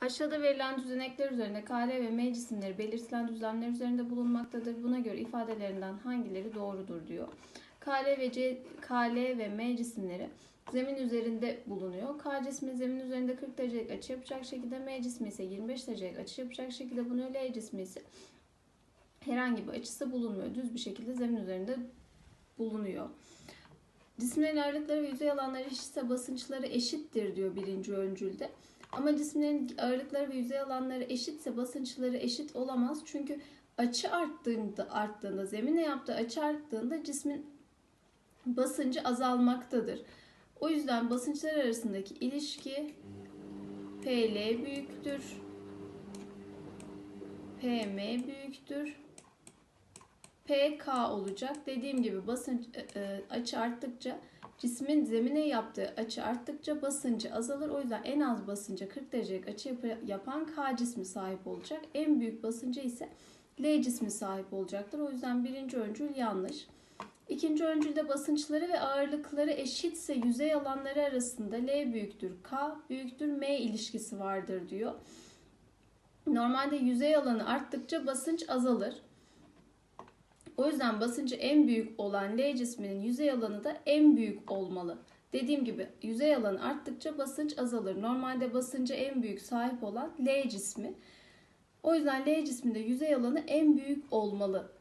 Aşağıda verilen düzenekler üzerinde KL ve M cisimleri belirtilen düzlemler üzerinde bulunmaktadır. Buna göre ifadelerinden hangileri doğrudur diyor. KL ve C, KL ve M cisimleri zemin üzerinde bulunuyor. K cismi zemin üzerinde 40 derecelik açı yapacak şekilde, M cismi ise 25 derecelik açı yapacak şekilde bulunuyor. L cismi ise herhangi bir açısı bulunmuyor. Düz bir şekilde zemin üzerinde bulunuyor. Cisimlerin ağırlıkları ve yüzey alanları eşitse basınçları eşittir diyor birinci öncülde. Ama cisimlerin ağırlıkları ve yüzey alanları eşitse basınçları eşit olamaz. Çünkü açı arttığında, arttığında zemine yaptığı açı arttığında cismin basıncı azalmaktadır. O yüzden basınçlar arasındaki ilişki PL büyüktür. PM büyüktür. PK olacak. Dediğim gibi basınç e, e, açı arttıkça cismin zemine yaptığı açı arttıkça basıncı azalır. O yüzden en az basınca 40 derecelik açı yap- yapan K cismi sahip olacak. En büyük basınca ise L cismi sahip olacaktır. O yüzden birinci öncül yanlış. İkinci öncülde basınçları ve ağırlıkları eşitse yüzey alanları arasında L büyüktür K büyüktür M ilişkisi vardır diyor. Normalde yüzey alanı arttıkça basınç azalır. O yüzden basıncı en büyük olan L cisminin yüzey alanı da en büyük olmalı. Dediğim gibi yüzey alanı arttıkça basınç azalır. Normalde basıncı en büyük sahip olan L cismi. O yüzden L cisminde yüzey alanı en büyük olmalı